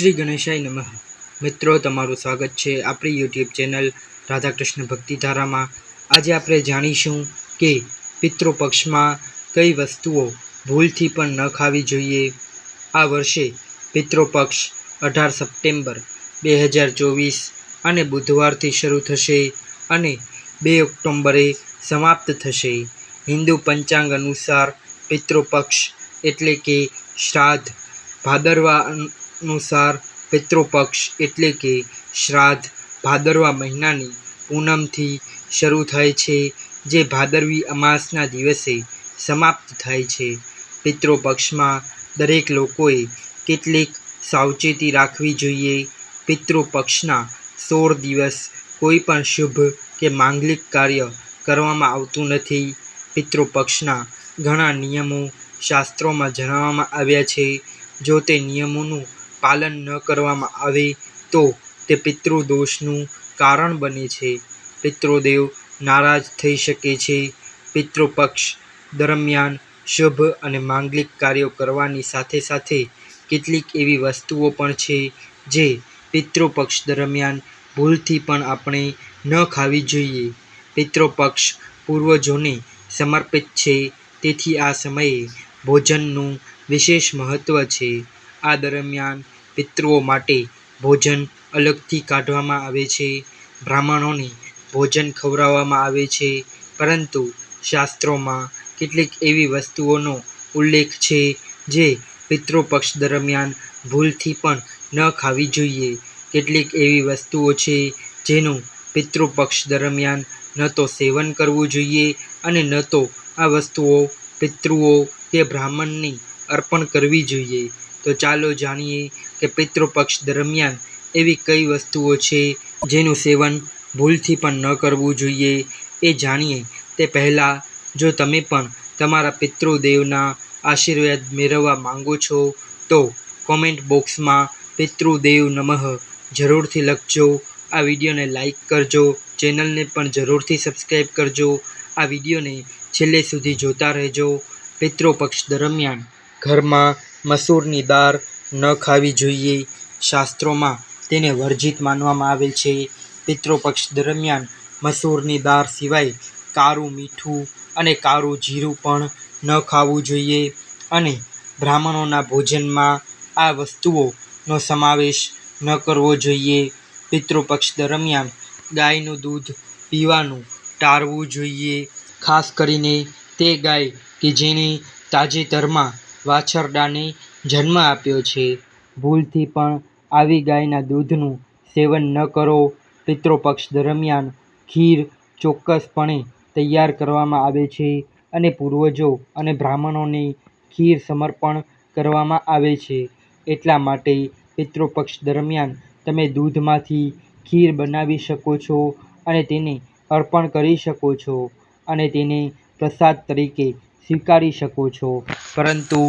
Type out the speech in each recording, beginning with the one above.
શ્રી ગણેશાય નમઃ. મિત્રો, તમારું સ્વાગત છે આપણી યુટ્યુબ ચેનલ રાધાકૃષ્ણ ભક્તિધારામાં. આજે આપણે જાણીશું કે પિતૃપક્ષમાં કઈ વસ્તુઓ ભૂલથી પણ ન ખાવી જોઈએ. આ વર્ષે પિતૃપક્ષ અઢાર સપ્ટેમ્બર બે હજાર ચોવીસ અને બુધવારથી શરૂ થશે અને બે ઓક્ટોબરે સમાપ્ત થશે. હિન્દુ પંચાંગ અનુસાર પિતૃપક્ષ એટલે કે શ્રાદ્ધ, ભાદરવા અનુસાર પિતૃપક્ષ એટલે કે શ્રાદ્ધ ભાદરવા મહિનાની પૂનમથી શરૂ થાય છે, જે ભાદરવી અમાસના દિવસે સમાપ્ત થાય છે. પિતૃપક્ષમાં દરેક લોકોએ કેટલીક સાવચેતી રાખવી જોઈએ. પિતૃપક્ષના સોળ દિવસ કોઈ પણ શુભ કે માંગલિક કાર્ય કરવામાં આવતું નથી. પિતૃપક્ષના ઘણા નિયમો શાસ્ત્રોમાં જણાવવામાં આવ્યા છે. જો તે નિયમોનું પાલન ન કરવામાં આવે તો તે પિતૃદોષનું કારણ બને છે. પિતૃદેવ નારાજ થઈ શકે છે. પિતૃપક્ષ દરમિયાન શુભ અને માંગલિક કાર્યો કરવાની સાથે સાથે કેટલીક એવી વસ્તુઓ પણ છે જે પિતૃપક્ષ દરમિયાન ભૂલથી પણ આપણે ન ખાવી જોઈએ. પિતૃપક્ષ પૂર્વજોને સમર્પિત છે. તેથી આ સમયે ભોજનનું વિશેષ મહત્ત્વ છે. આ દરમિયાન પિતૃઓ માટે ભોજન અલગથી કાઢવામાં આવે છે. બ્રાહ્મણોને ભોજન ખવડાવવામાં આવે છે. પરંતુ શાસ્ત્રોમાં કેટલીક એવી વસ્તુઓનો ઉલ્લેખ છે જે પિતૃપક્ષ દરમિયાન ભૂલથી પણ ન ખાવી જોઈએ. કેટલીક એવી વસ્તુઓ છે જેનું પિતૃપક્ષ દરમિયાન ન તો સેવન કરવું જોઈએ અને ન તો આ વસ્તુઓ પિતૃઓ કે બ્રાહ્મણને અર્પણ કરવી જોઈએ. તો ચાલો જાણીએ કે પિતૃપક્ષ દરમિયાન એવી કઈ વસ્તુઓ છે જેનું સેવન ભૂલથી પણ ન કરવું જોઈએ એ જાણીએ. તે પહેલાં, જો તમે પણ તમારા પિતૃદેવના આશીર્વાદ મેળવવા માંગો છો, તો કોમેન્ટ બોક્સમાં પિતૃદેવ નમઃ જરૂરથી લખજો. આ વિડીયોને લાઈક કરજો, ચેનલને પણ જરૂરથી સબસ્ક્રાઈબ કરજો. આ વિડીયોને છેલ્લે સુધી જોતા રહેજો. પિતૃપક્ષ દરમિયાન ઘરમાં મસૂરની દાળ ન ખાવી જોઈએ. શાસ્ત્રોમાં તેને વર્જિત માનવામાં આવેલ છે. પિતૃપક્ષ દરમિયાન મસૂરની દાળ સિવાય કારું મીઠું અને કારું જીરું પણ ન ખાવું જોઈએ અને બ્રાહ્મણોના ભોજનમાં આ વસ્તુઓનો સમાવેશ ન કરવો જોઈએ. પિતૃપક્ષ દરમિયાન ગાયનું દૂધ પીવાનું ટાળવું જોઈએ. ખાસ કરીને તે ગાય કે જેની તાજેતરમાં વાછરડાને જન્મ આપ્યો છે. ભૂલથી પણ આવી ગાયના દૂધનું સેવન ન કરો. પિતૃપક્ષ દરમિયાન ખીર ચોક્કસપણે તૈયાર કરવામાં આવે છે અને પૂર્વજો અને બ્રાહ્મણોને ખીર સમર્પણ કરવામાં આવે છે. એટલા માટે પિતૃપક્ષ દરમિયાન તમે દૂધમાંથી ખીર બનાવી શકો છો અને તેને અર્પણ કરી શકો છો અને તેને પ્રસાદ તરીકે સ્વીકારી શકો છો. પરંતુ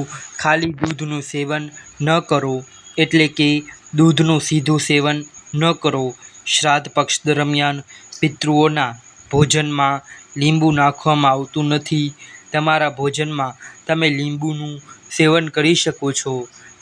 ખાલી દૂધનું સેવન ન કરો એટલે કે દૂધનું સીધું સેવન ન કરો. શ્રાદ્ધ પક્ષ દરમિયાન પિતૃઓના ભોજનમાં લીંબુ નાખવામાં આવતું નથી. તમારા ભોજનમાં તમે લીંબુનું સેવન કરી શકો છો.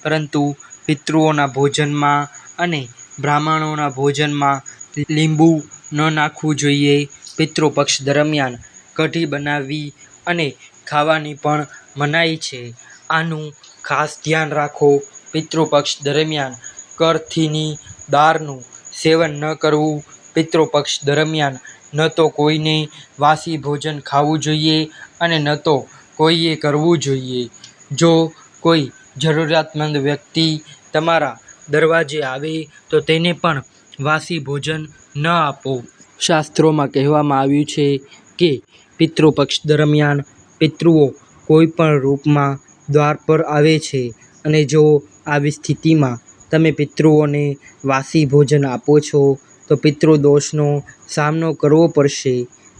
પરંતુ પિતૃઓના ભોજનમાં અને બ્રાહ્મણોના ભોજનમાં લીંબુ ન નાખવું જોઈએ. પિતૃપક્ષ દરમિયાન કઢી બનાવવી અને ખાવાની પણ મનાઈ છે. આનું ખાસ ધ્યાન રાખો. પિતૃપક્ષ દરમિયાન કરથીની દાળનું સેવન ન કરવું. પિતૃપક્ષ દરમિયાન ન તો કોઈને વાસી ભોજન ખાવું જોઈએ અને ન તો કોઈએ કરવું જોઈએ. જો કોઈ જરૂરિયાતમંદ વ્યક્તિ તમારા દરવાજે આવે તો તેને પણ વાસી ભોજન ન આપો. શાસ્ત્રોમાં કહેવામાં આવ્યું છે કે પિતૃપક્ષ દરમિયાન પિતૃઓ કોઈ પણ રૂપમાં દ્વાર પર આવે છે અને જો આવી સ્થિતિમાં તમે પિતૃઓને વાસી ભોજન આપો છો, તો પિતૃ દોષનો સામનો કરવો પડશે.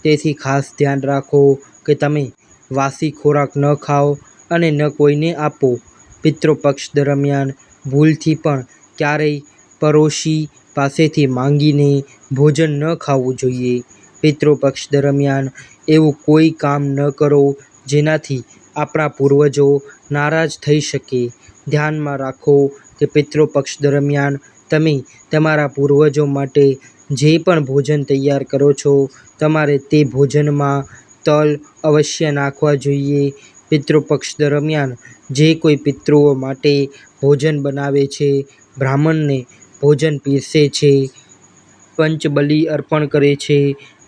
તેથી ખાસ ધ્યાન રાખો કે તમે વાસી ખોરાક ન ખાઓ અને ન કોઈને આપો. પિતૃપક્ષ દરમિયાન ભૂલથી પણ ક્યારેય પડોશી પાસેથી માંગીને ભોજન ન ખાવું જોઈએ. પિતૃપક્ષ દરમિયાન એવું કોઈ કામ ન કરો જેનાથી આપણા પૂર્વજો નારાજ થઈ શકે. ધ્યાનમાં રાખો કે પિતૃપક્ષ દરમિયાન તમે તમારા પૂર્વજો માટે જે પણ ભોજન તૈયાર કરો છો, તમારે તે ભોજનમાં તલ અવશ્ય નાખવા જોઈએ. પિતૃપક્ષ દરમિયાન જે કોઈ પિતૃઓ માટે ભોજન બનાવે છે, બ્રાહ્મણને ભોજન પીરસે છે, પંચબલિ અર્પણ કરે છે,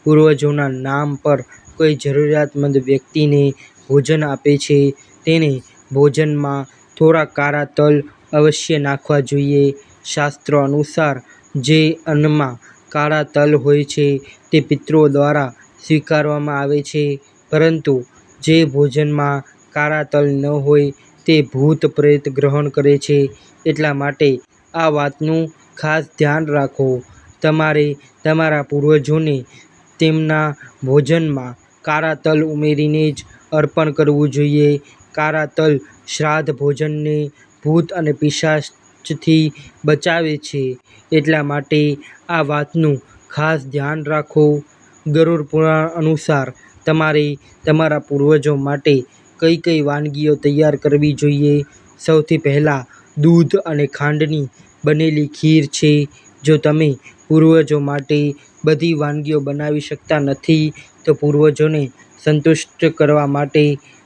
પૂર્વજોના નામ પર કોઈ જરૂરિયાતમંદ વ્યક્તિને ભોજન આપે છે. તેને ભોજનમાં થોડા કાળા તલ અવશ્ય નાખવા જોઈએ. શાસ્ત્રો અનુસાર જે અન્નમાં કાળા તલ હોય છે તે પિતૃઓ દ્વારા સ્વીકારવામાં આવે છે. પરંતુ જે ભોજનમાં કાળા તલ ન હોય તે ભૂત પ્રેત ગ્રહણ કરે છે. એટલા માટે આ વાતનું ખાસ ધ્યાન રાખો. તમારે તમારા પૂર્વજોને તેમના ભોજનમાં કાળા તલ ઉમેરીને જ અર્પણ કરવું જોઈએ. કાળા તલ શ્રાદ્ધ ભોજનને ભૂત અને પિશાચથી બચાવે છે. એટલા માટે આ વાતનું ખાસ ધ્યાન રાખો. ગરુડ પુરાણ અનુસાર તમારે તમારા પૂર્વજો માટે કઈ કઈ વાનગીઓ તૈયાર કરવી જોઈએ. સૌથી પહેલાં દૂધ અને ખાંડની બનેલી ખીર છે. જો તમે પૂર્વજો માટે બધી વાનગીઓ બનાવી શકતા નથી, તો પૂર્વજોને સંતુષ્ટ કરવા માટે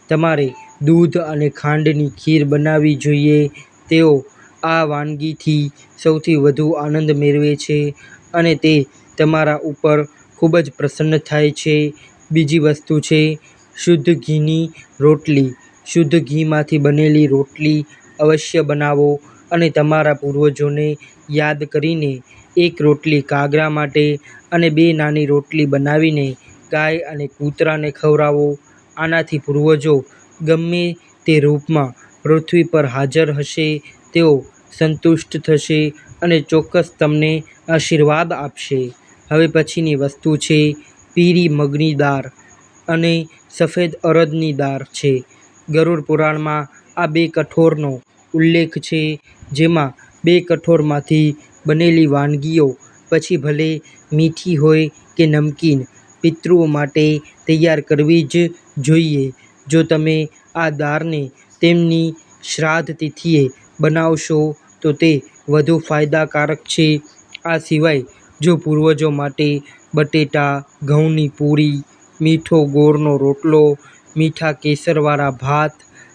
તમારે દૂધ અને ખાંડની ખીર બનાવવી જોઈએ. તેઓ આ વાનગીથી સૌથી વધુ આનંદ મેળવે છે અને તે તમારા ઉપર ખૂબ જ પ્રસન્ન થાય છે. બીજી વસ્તુ છે, શુદ્ધ ઘીની રોટલી. શુદ્ધ ઘીમાંથી બનેલી રોટલી અવશ્ય બનાવો અને તમારા પૂર્વજોને યાદ કરીને એક રોટલી કાગરા માટે અને બે નાની રોટલી બનાવીને ગાય અને કૂતરાને ખવડાવો. આનાથી પૂર્વજો ગમે તે રૂપમાં પૃથ્વી પર હાજર હશે, તેઓ સંતુષ્ટ થશે અને ચોક્કસ તમને આશીર્વાદ આપશે. હવે પછીની વસ્તુ છે પીરી મગની દાળ અને સફેદ અરદની દાળ છે. ગરુડ પુરાણમાં આ બે કઠોરનો ઉલ્લેખ છે, જેમાં બે કઠોરમાંથી બનેલી વાનગીઓ, પછી ભલે મીઠી હોય કે નમકીન પિતૃઓ માટે તૈયાર કરવી જ જોઈએ. જો તમે આ દાળને તેમની શ્રાદ્ધ તિથિએ બનાવશો, તો તે વધુ ફાયદાકારક છે. આ સિવાય, જો પૂર્વજો માટે બટેટા, ઘઉંની પૂરી, મીઠો ગોળનો રોટલો, મીઠા કેસરવાળા ભાત,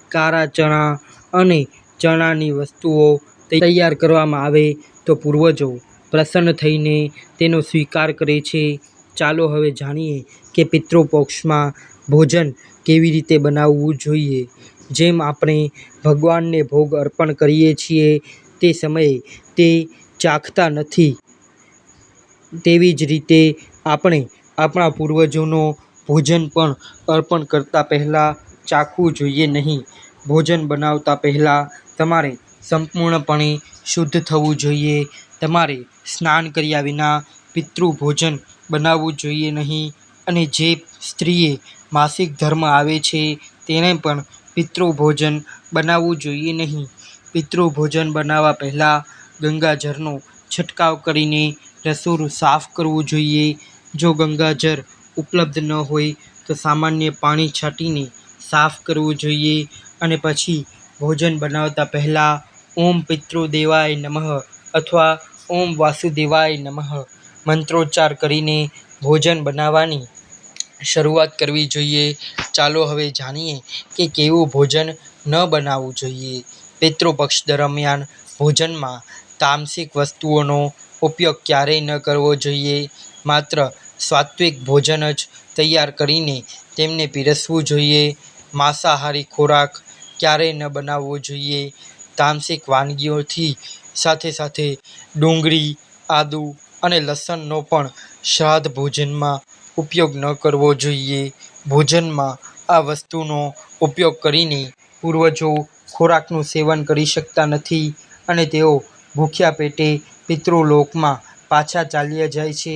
કાળા ચણા અને ચણાની વસ્તુઓ તૈયાર કરવામાં આવે, તો પૂર્વજો પ્રસન્ન થઈને તેનો સ્વીકાર કરે છે. ચાલો હવે જાણીએ કે પિતૃપક્ષમાં ભોજન કેવી રીતે બનાવવું જોઈએ. જેમ આપણે ભગવાનને ભોગ અર્પણ કરીએ છીએ તે સમયે તે ચાખતા નથી. તેવી જ રીતે આપણે આપણા પૂર્વજોનો ભોજન પણ અર્પણ કરતા પહેલાં ચાખવું જોઈએ નહીં. ભોજન બનાવતા પહેલાં તમારે સંપૂર્ણપણે શુદ્ધ થવું જોઈએ. તમારે સ્નાન કર્યા વિના પિતૃ ભોજન બનાવવું જોઈએ નહીં અને જે સ્ત્રીએ માસિક ધર્મ આવે છે તેણે પણ પિતૃ ભોજન બનાવવું જોઈએ નહીં. પિતૃ ભોજન બનાવવા પહેલાં ગંગાજળનો છંટકાવ કરીને રસોડું સાફ કરવું જોઈએ. જો ગંગાજળ ઉપલબ્ધ ન હોય તો સામાન્ય પાણી છાંટીને સાફ કરવું જોઈએ અને પછી ભોજન બનાવતા પહેલાં ઓમ પિતૃદેવાય નમઃ અથવા ઓમ વાસુદેવાય નમઃ મંત્રોચ્ચાર કરીને ભોજન બનાવવાની શરૂઆત કરવી જોઈએ. ચાલો હવે જાણીએ કે કેવું ભોજન ન બનાવવું જોઈએ. પિતૃ દરમિયાન ભોજનમાં તામસિક વસ્તુઓનો ઉપયોગ ક્યારેય ન કરવો જોઈએ. માત્ર સાત્વિક ભોજન જ તૈયાર કરીને તેમને પીરસવું જોઈએ. માંસાહારી ખોરાક ક્યારેય ન બનાવવો જોઈએ. તામસિક વાનગીઓથી સાથે સાથે ડુંગળી, આદુ અને લસણનો પણ શ્રાદ્ધ ભોજનમાં ઉપયોગ ન કરવો જોઈએ. ભોજનમાં આ વસ્તુનો ઉપયોગ કરીને પૂર્વજો ખોરાકનું સેવન કરી શકતા નથી અને તેઓ ભૂખ્યા પેટે પિતૃલોકમાં પાછા ચાલ્યા જાય છે.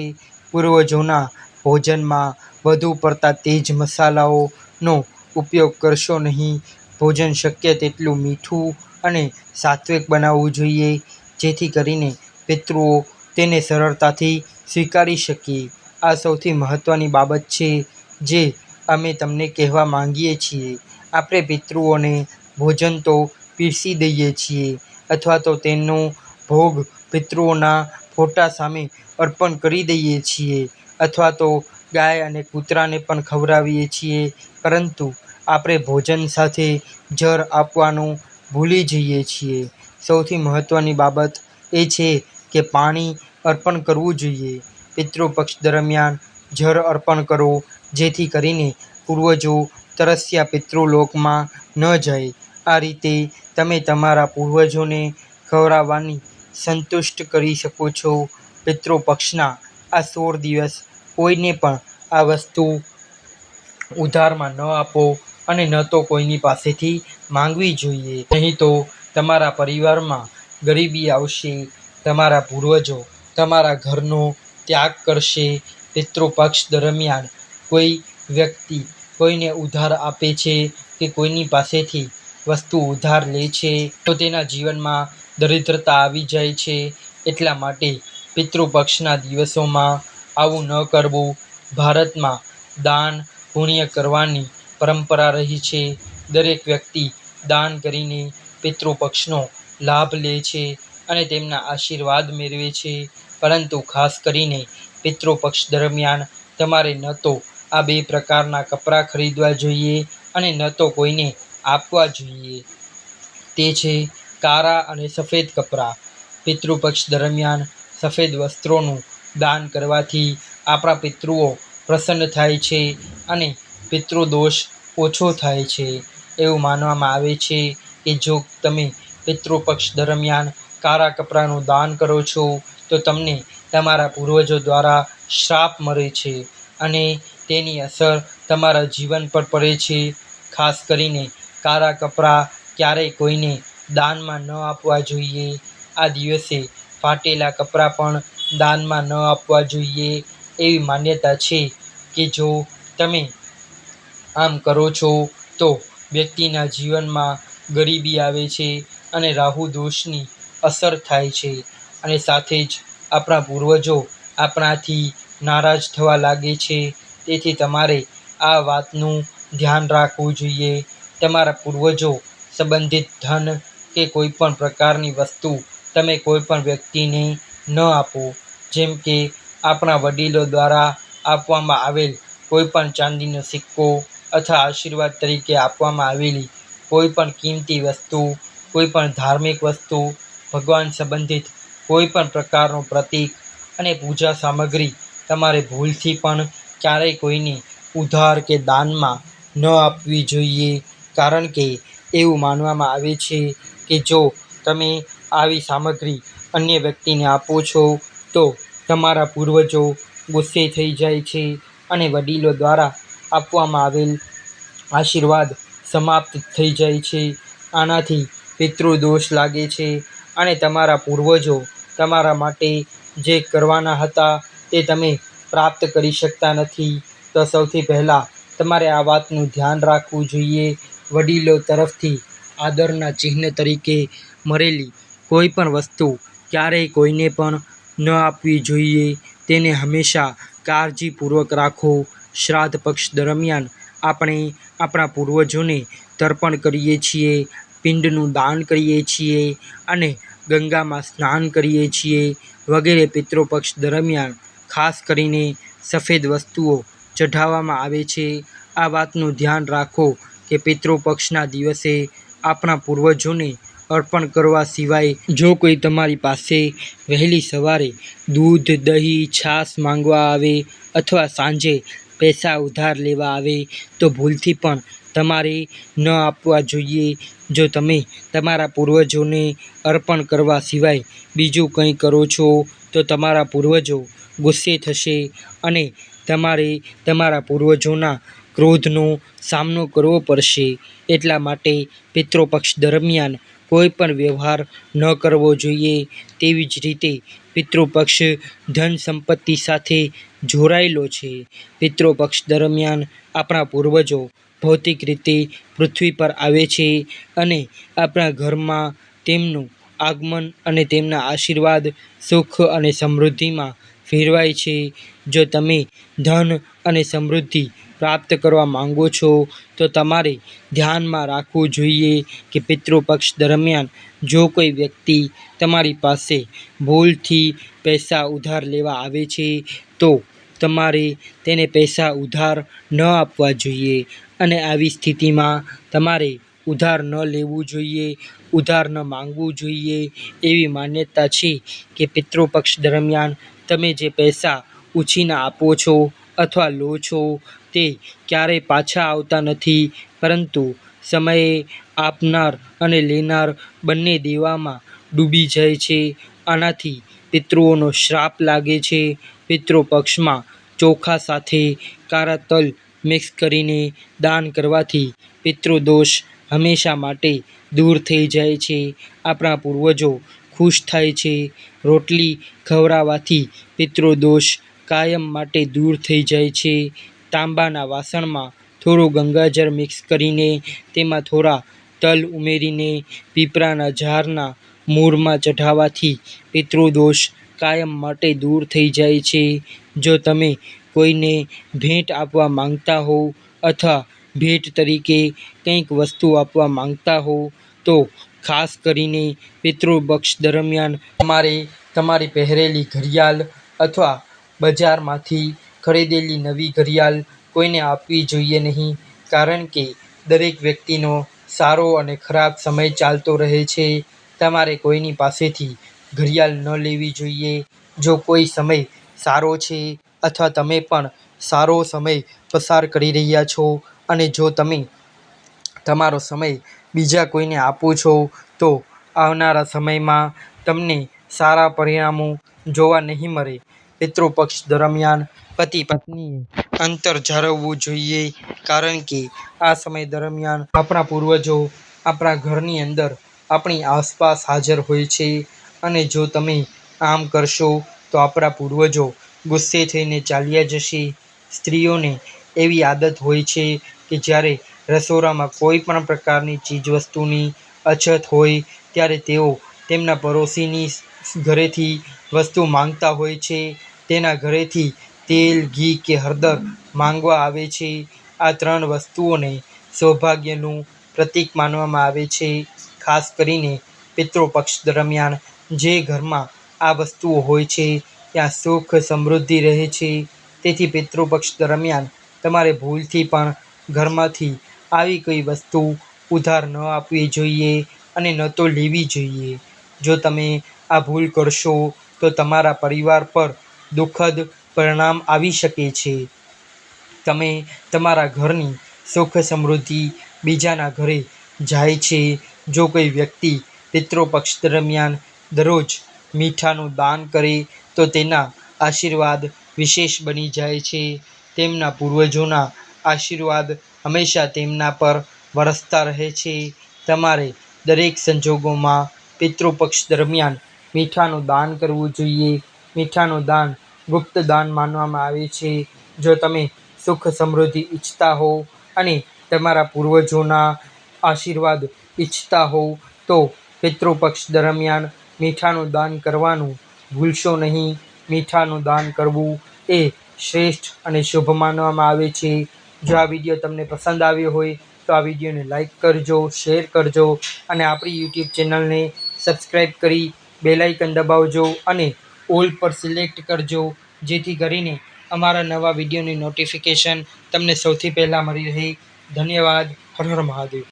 પૂર્વજોના ભોજનમાં વધુ પડતા તેજ મસાલાઓનો ઉપયોગ કરશો નહીં. ભોજન શક્ય તેટલું મીઠું અને સાત્વિક બનાવવું જોઈએ, જેથી કરીને પિતૃઓ તેને સરળતાથી સ્વીકારી શકીએ. આ સૌથી મહત્ત્વની બાબત છે જે અમે તમને કહેવા માંગીએ છીએ. આપણે પિતૃઓને ભોજન તો પીરસી દઈએ છીએ અથવા તો તેનો ભોગ પિતૃઓના ફોટા સામે અર્પણ કરી દઈએ છીએ અથવા તો ગાય અને કૂતરાને પણ ખવડાવીએ છીએ. પરંતુ આપણે ભોજન સાથે જળ આપવાનું ભૂલી જઈએ છીએ. સૌથી મહત્ત્વની બાબત એ છે કે પાણી અર્પણ કરવું જોઈએ. પિતૃપક્ષ દરમિયાન જળ અર્પણ કરો, જેથી કરીને પૂર્વજો તરસ્યા પિતૃલોકમાં ન જાય. આ રીતે તમે તમારા પૂર્વજોને ખવડાવવાની સંતુષ્ટ કરી શકો છો. પિતૃપક્ષના આ સોળ દિવસ કોઈને પણ આ વસ્તુ ઉધારમાં ન આપો અને ન તો કોઈની પાસેથી માંગવી જોઈએ. નહીં તો તમારા પરિવારમાં ગરીબી આવશે. તમારા પૂર્વજો તમારા ઘરનો ત્યાગ કરશે. પિતૃપક્ષ દરમિયાન કોઈ વ્યક્તિ કોઈને ઉધાર આપે છે કે કોઈની પાસેથી વસ્તુ ઉધાર લે છે, તો તેના જીવનમાં દરિદ્રતા આવી જાય છે. એટલા માટે પિતૃપક્ષના દિવસોમાં આવું ન કરવું ભારતમાં દાન પુણ્ય કરવાની પરંપરા રહી છે. દરેક વ્યક્તિ દાન કરીને પિતૃપક્ષનો લાભ લે છે. અને તેમના આશીર્વાદ મેળવે છે. પરંતુ ખાસ કરીને પિતૃપક્ષ દરમિયાન તમારે ન તો આ બે પ્રકારના કપડાં ખરીદવા જોઈએ અને ન તો કોઈને આપવા જોઈએ. તે છે કાળા અને સફેદ કપડાં. પિતૃપક્ષ દરમિયાન સફેદ વસ્ત્રોનું દાન કરવાથી આપણા પિતૃઓ પ્રસન્ન થાય છે અને પિતૃદોષ ઓછો થાય છે. એવું માનવામાં આવે છે કે જો તમે પિતૃપક્ષ દરમિયાન કાળા કપડાંનું દાન કરો છો, તો તમને તમારા પૂર્વજો દ્વારા શ્રાપ મળે છે અને તેની અસર તમારા જીવન પર પડે છે. ખાસ કરીને કાળા કપડાં ક્યારેય કોઈને દાનમાં ન આપવા જોઈએ. આ દિવસે ફાટેલા કપડાં પણ દાનમાં ન આપવા જોઈએ એવી માન્યતા છે કે જો તમે આમ કરો છો, તો વ્યક્તિના જીવનમાં ગરીબી આવે છે અને રાહુ દોષની અસર થાય છે અને સાથે જ આપણા પૂર્વજો આપણાથી નારાજ થવા લાગે છે. તેથી તમારે આ વાતનું ધ્યાન રાખવું જોઈએ. તમારા પૂર્વજો સંબંધિત ધન કે કોઈ પણ પ્રકારની વસ્તુ તમે કોઈ પણ વ્યક્તિને ન આપો. જેમ કે આપણા વડીલો દ્વારા આપવામાં આવેલ કોઈ પણ ચાંદીનો સિક્કો અથવા આશીર્વાદ તરીકે આપવામાં આવેલી કોઈ પણ કિંમતી વસ્તુ કોઈ પણ ધાર્મિક વસ્તુ ભગવાન સંબંધિત કોઈ પણ પ્રકારનું પ્રતીક અને પૂજા સામગ્રી તમારે ભૂલથી પણ ક્યારેય કોઈને ઉધાર કે દાનમાં ન આપવી જોઈએ. કારણ કે એવું માનવામાં આવે છે કે જો તમે આવી સામગ્રી અન્ય વ્યક્તિને આપો છો, તો તમારા પૂર્વજો ગુસ્સે થઈ જાય છે અને વડીલો દ્વારા આપવામાં આવેલ આશીર્વાદ સમાપ્ત થઈ જાય છે. આનાથી પિતૃદોષ લાગે છે અને તમારા પૂર્વજો તમારા માટે જે કરવાના હતા તે તમે પ્રાપ્ત કરી શકતા નથી. તો સૌથી પહેલાં તમારે આ વાતનું ધ્યાન રાખવું જોઈએ. વડીલો તરફથી આદરના ચિહ્ન તરીકે મળેલી કોઈ પણ વસ્તુ ક્યારેય કોઈને પણ ન આપવી જોઈએ. તેને હંમેશા કાળજીપૂર્વક રાખો. શ્રાદ્ધ પક્ષ દરમિયાન આપણે આપણા પૂર્વજોને તર્પણ કરીએ છીએ. પિંડનું દાન કરીએ છીએ અને ગંગામાં સ્નાન કરીએ છીએ વગેરે પિતૃપક્ષ દરમિયાન ખાસ કરીને સફેદ વસ્તુઓ ચઢાવવામાં આવે છે. આ વાતનું ધ્યાન રાખો કે પિતૃપક્ષના દિવસે આપણા પૂર્વજોને અર્પણ કરવા સિવાય જો કોઈ તમારી પાસે વહેલી સવારે દૂધ, દહીં, છાશ માંગવા આવે અથવા સાંજે પૈસા ઉધાર લેવા આવે તો ભૂલથી પણ તમારે ન આપવા જોઈએ. જો તમે તમારા પૂર્વજોને અર્પણ કરવા સિવાય બીજું કંઈ કરો છો, તો તમારા પૂર્વજો ગુસ્સે થશે અને તમારે તમારા પૂર્વજોના ક્રોધનો સામનો કરવો પડશે. એટલા માટે પિતૃપક્ષ દરમિયાન કોઈ પણ વ્યવહાર ન કરવો જોઈએ. તેવી જ રીતે પિતૃપક્ષ ધન સંપત્તિ સાથે જોડાયેલો છે. પિતૃપક્ષ દરમિયાન આપણા પૂર્વજો ભૌતિક રીતે પૃથ્વી પર આવે છે અને આપણા ઘરમાં તેમનું આગમન અને તેમના આશીર્વાદ, સુખ અને સમૃદ્ધિમાં ફેરવાય છે. જો તમે ધન અને સમૃદ્ધિ પ્રાપ્ત કરવા માંગો છો, તો તમારે ધ્યાનમાં રાખવું જોઈએ કે પિતૃપક્ષ દરમિયાન જો કોઈ વ્યક્તિ તમારી પાસે ભૂલથી પૈસા ઉધાર લેવા આવે છે, તો તમારે તેને પૈસા ઉધાર ન આપવા જોઈએ અને આવી સ્થિતિમાં તમારે ઉધાર ન લેવું જોઈએ, ઉધાર ન માંગવું જોઈએ એવી માન્યતા છે કે પિતૃપક્ષ દરમિયાન તમે જે પૈસા ઉછીના આપો છો અથવા લો છો તે ક્યારેય પાછા આવતા નથી, પરંતુ સમયે આપનાર અને લેનાર બંને દેવામાં ડૂબી જાય છે. આનાથી પિતૃઓનો શ્રાપ લાગે છે. પિતૃપક્ષમાં ચોખા સાથે કાળા તલ મિક્સ કરીને દાન કરવાથી પિતૃદોષ હંમેશા માટે દૂર થઈ જાય છે. આપણા પૂર્વજો ખુશ થાય છે. રોટલી ખવડાવવાથી પિતૃદોષ કાયમ માટે દૂર થઈ જાય છે. તાંબાના વાસણમાં થોડું ગંગાજળ મિક્સ કરીને તેમાં થોડા તલ ઉમેરીને પીપળાના ઝાડના મૂળમાં ચઢાવવાથી પિતૃદોષ કાયમ માટે દૂર થઈ જાય છે. જો તમે કોઈને ભેટ આપવા માંગતા હો અથવા ભેટ તરીકે કંઈક વસ્તુ આપવા માંગતા હો, તો ખાસ કરીને પિતૃપક્ષ દરમિયાન તમારે તમારી પહેરેલી ઘડિયાળ અથવા બજારમાંથી ખરીદેલી નવી ઘડિયાળ કોઈને આપવી જોઈએ નહીં, કારણ કે દરેક વ્યક્તિનો સારો અને ખરાબ સમય ચાલતો રહે છે. તમારે કોઈની પાસેથી ઘડિયાળ ન લેવી જોઈએ. જો કોઈ સમય સારો છે અથવા તમે પણ સારો સમય પસાર કરી રહ્યા છો અને જો તમે તમારો સમય બીજા કોઈને આપો છો, તો આવનારા સમયમાં તમને સારા પરિણામો જોવા નહીં મળે. પિતૃપક્ષ દરમિયાન પતિ પત્નીએ અંતર જાળવવું જોઈએ કારણ કે આ સમય દરમિયાન આપણા પૂર્વજો આપણા ઘરની અંદર આપણી આસપાસ હાજર હોય છે. અને જો તમે આમ કરશો તો આપણા પૂર્વજો ગુસ્સે થઈને ચાલ્યા જશે. સ્ત્રીઓને એવી આદત હોય છે કે જ્યારે રસોડામાં કોઈ પણ પ્રકારની ચીજવસ્તુની અછત હોય, ત્યારે તેઓ તેમના પડોશીની ઘરેથી વસ્તુ માંગતા હોય છે. તેના ઘરેથી તેલ, ઘી કે હળદર માંગવા આવે છે. આ ત્રણ વસ્તુઓને સૌભાગ્યનું પ્રતીક માનવામાં આવે છે. ખાસ કરીને પિતૃપક્ષ દરમિયાન જે ઘરમાં આ વસ્તુઓ હોય છે, ત્યાં સુખ, સમૃદ્ધિ રહે છે. તેથી પિતૃપક્ષ દરમિયાન તમારે ભૂલથી પણ ઘરમાંથી આવી કોઈ વસ્તુ ઉધાર ન આપવી જોઈએ અને ન તો લેવી જોઈએ. જો તમે આ ભૂલ કરશો, તો તમારા પરિવાર પર દુઃખદ પરિણામ આવી શકે છે. તમે તમારા ઘરની સુખ, સમૃદ્ધિ બીજાના ઘરે જાય છે. જો કોઈ વ્યક્તિ પિતૃપક્ષ દરમિયાન દરરોજ મીઠાનું દાન કરે તો તેના આશીર્વાદ વિશેષ બની જાય છે. તેમના પૂર્વજોના આશીર્વાદ હંમેશા તેમના પર વરસતા રહે છે. તમારે દરેક સંજોગોમાં પિતૃપક્ષ દરમિયાન મીઠાનું દાન કરવું જોઈએ. મીઠાનું દાન ગુપ્ત દાન માનવામાં આવે છે. જો તમે સુખ સમૃદ્ધિ ઈચ્છતા હો અને તમારા પૂર્વજોના આશીર્વાદ ઈચ્છતા હોવ તો પિતૃપક્ષ દરમિયાન મીઠાનું દાન કરવાનું ભૂલશો નહીં. મીઠાનું દાન કરવું એ શ્રેષ્ઠ અને શુભ માનવામાં આવે છે. જો આ વીડિયો તમને પસંદ આવ્યો હોય, તો આ વિડીયોને લાઈક કરજો, શેર કરજો અને આપણી યુટ્યુબ ચેનલને સબસ્ક્રાઈબ કરી બેલાઇકન દબાવજો અને ઓલ પર સિલેક્ટ કરજો, જેથી કરીને અમારા નવા વિડીયોની નોટિફિકેશન તમને સૌથી પહેલાં મળી રહે. ધન્યવાદ. હર હર મહાદેવ.